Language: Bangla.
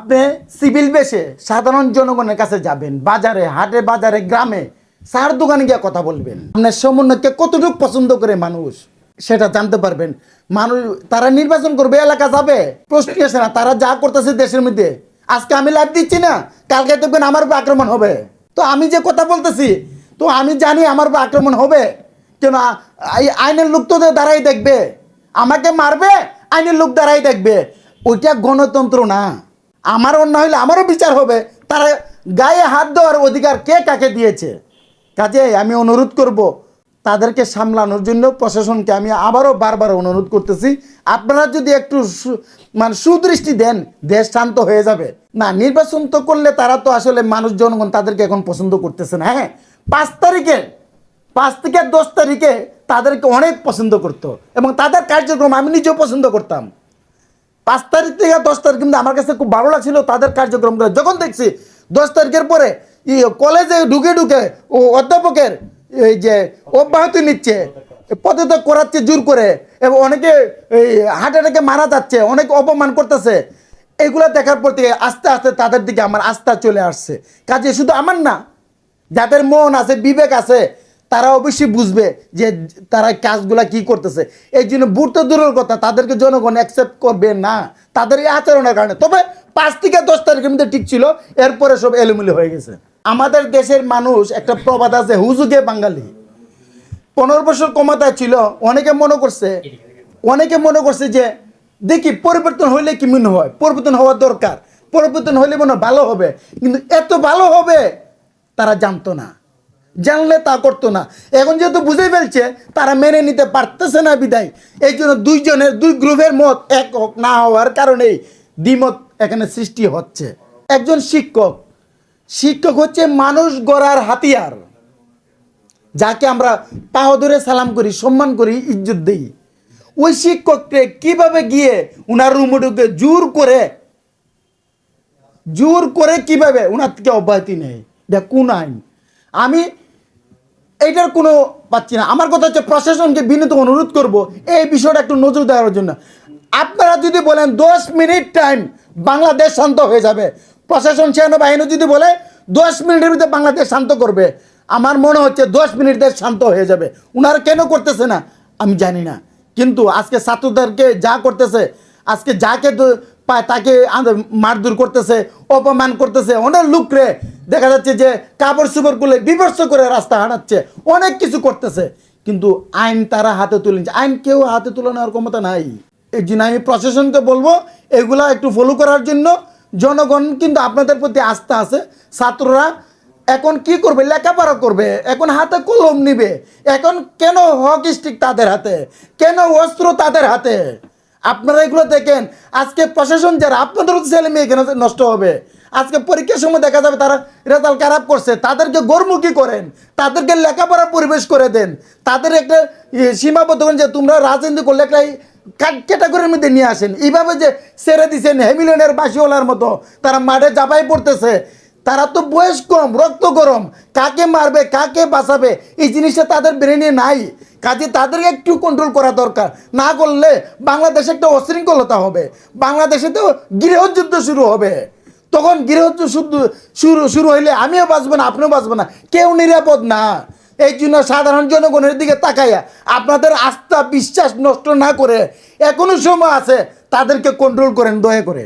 আপনি সিভিল বেশে সাধারণ জনগণের কাছে যাবেন, বাজারে, হাটে, বাজারে, গ্রামে, সার দোকানে গিয়ে কথা বলবেন। আপনার সমন্বয়কে কতটুকু পছন্দ করে মানুষ, সেটা জানতে পারবেন। মানুষ, তারা নির্বাচন করবে, এলাকা যাবে, প্রশ্ন আসে না, তারা যা করতেছে দেশের মধ্যে। আজকে আমি লাইভ দিচ্ছি না, কালকে দেখবেন আমার উপর আক্রমণ হবে। তো আমি যে কথা বলতেছি, তো আমি জানি আমার উপর আক্রমণ হবে। কেন আইনের লোক তো দাঁড়াই দেখবে। আমাকে মারবে, আইনের লোক দাঁড়াই দেখবে। ওইটা গণতন্ত্র না। আমার অন্য হইলে আমারও বিচার হবে। তারা গায়ে হাত দেওয়ার অধিকার কে কাকে দিয়েছে? কাজে আমি অনুরোধ করব, তাদেরকে সামলানোর জন্য প্রশাসনকে আমি আবারও বারবার অনুরোধ করতেছি। আপনারা যদি একটু মানে সুদৃষ্টি দেন, দেশ শান্ত হয়ে যাবে। না, নির্বাচন তো করলে তারা তো আসলে মানুষ, জনগণ তাদেরকে এখন পছন্দ করতেছে না হ্যাঁ? পাঁচ তারিখে, পাঁচ থেকে দশ তারিখে তাদেরকে অনেক পছন্দ করতো। এবং তাদের কার্যক্রম আমি নিজেও পছন্দ করতাম। পাঁচ তারিখ থেকে দশ তারিখ কিন্তু আমার কাছে খুব ভালো লাগছিল তাদের কার্যক্রমগুলো যখন দেখছি দশ তারিখের পরে কলেজে ঢুকে ঢুকে ও অধ্যাপকের এই যে অব্যাহতি নিচ্ছে, পদত্যাগ করাচ্ছে জোর করে, এবং অনেকে এই হার্ট অ্যাটাকে মারা যাচ্ছে, অনেক অপমান করতেছে, এগুলো দেখার পর থেকে আস্তে আস্তে তাদের দিকে আমার আস্থা চলে আসছে। কাজে শুধু আমার না, যাদের মন আছে, বিবেক আছে তারা অবশ্যই বুঝবে যে তারা কাজগুলা কি করতেছে। এই জন্য বুঝতে দূরের কথা, তাদেরকে জনগণ অ্যাকসেপ্ট করবে না। তাদের এই আচরণের কারণে। তবে পাঁচ থেকে দশ তারিখের মধ্যে ঠিক ছিল, এরপরে সব এলোমেলো হয়ে গেছে। আমাদের দেশের মানুষ একটা প্রবাদ আছে হুজুগে বাঙালি? পনেরো বছর ক্ষমতায় ছিল, অনেকে মনে করছে, অনেকে মনে করছে যে, দেখি পরিবর্তন হইলে কি মনে হয়? পরিবর্তন হওয়া দরকার। পরিবর্তন হইলে মনে ভালো হবে। কিন্তু এত ভালো হবে, তারা জানতো না। জানলে তা করতো না। এখন যেহেতু বুঝে ফেলছে, তারা মেনে নিতে পারতেছে না বিদায়। এই জন্য দুইজনের দুই গ্রুপের মত এক হোক, না হওয়ার কারণেই দ্বিমত এখানে সৃষ্টি হচ্ছে। একজন শিক্ষক। শিক্ষক হচ্ছে মানুষ গড়ার হাতিয়ার, যাকে আমরা পাও ধরে সালাম করি, সম্মান করি, ইজ্জত দিই। ওই শিক্ষককে কীভাবে গিয়ে উনার রুমে ঢুকে জোর করে জোর করে কীভাবে? ওনার থেকে অব্যাহতি নেই। দেখ কোন আইন? আমি এইটার কোনো পাচ্ছি না। আমার কথা হচ্ছে প্রশাসনকে বিনীত অনুরোধ করব, এই বিষয়টা একটু নজর দেওয়ার জন্য। আপনারা যদি বলেন দশ মিনিট টাইম বাংলাদেশ শান্ত হয়ে যাবে, প্রশাসন সেনাবাহিনী যদি বলে দশ মিনিটের ভিতরে বাংলাদেশ শান্ত করবে, আমার মনে হচ্ছে দশ মিনিট দেশ শান্ত হয়ে যাবে। উনারা কেন করতেছে না? আমি জানি না। কিন্তু আজকে ছাত্রদেরকে যা করতেছে, আজকে যাকে পায়, তাকে মারধর করতেছে, অপমান করতেছে। অনেক লোকরে দেখা যাচ্ছে যে কাপড় চোপড় করলে বিভৎস করে রাস্তা হাঁটাচ্ছে, অনেক কিছু করতেছে। কিন্তু আইন তারা হাতে তুলে নিচ্ছে আইন কেউ হাতে তুলে নেওয়ার ক্ষমতা নাই। এই জন্য আমি প্রশাসনকে বলব, এগুলা একটু ফলো করার জন্য। জনগণ কিন্তু আপনাদের প্রতি আস্থা আছে। ছাত্ররা এখন কি করবে? লেখাপড়া করবে। এখন হাতে কলম নিবে। এখন কেন হক স্টিক তাদের হাতে? কেন অস্ত্র তাদের হাতে? আপনারা এগুলো দেখেন। আজকে প্রশাসন যারা আপনাদেরও ছেলে মেয়ে কেন নষ্ট হবে। আজকে পরীক্ষার সময় দেখা যাবে তারা রেজাল্ট খারাপ করছে। তাদেরকে গোরমুখী করেন। তাদেরকে লেখাপড়ার পরিবেশ করে দেন। তাদের একটা সীমাবদ্ধ করেন যে তোমরা রাজনীতি করলে একটা ক্যাটাগরির মধ্যে নিয়ে আসেন। এইভাবে যে ছেড়ে দিচ্ছেন হেমিলনের বাসিওয়ালার মতো, তারা মাঠে জাপাই পড়তেছে। তারা তো বয়স কম, রক্ত গরম। কাকে মারবে, কাকে বাঁচাবে, এই জিনিসটা তাদের ব্রেনে নাই। কাজে তাদেরকে একটু কন্ট্রোল করা দরকার। না করলে বাংলাদেশে একটা অশৃঙ্খলতা হবে। বাংলাদেশে তো গৃহযুদ্ধ শুরু হবে। তখন গৃহযুদ্ধ শুরু শুরু হইলে আমিও বাঁচবো না, আপনিও বাঁচবো না। কেউ নিরাপদ না। এই জন্য সাধারণ জনগণের দিকে তাকাইয়া আপনাদের আস্থা, বিশ্বাস নষ্ট না করে এখনও সময় আছে তাদেরকে কন্ট্রোল করেন, দয়া করে।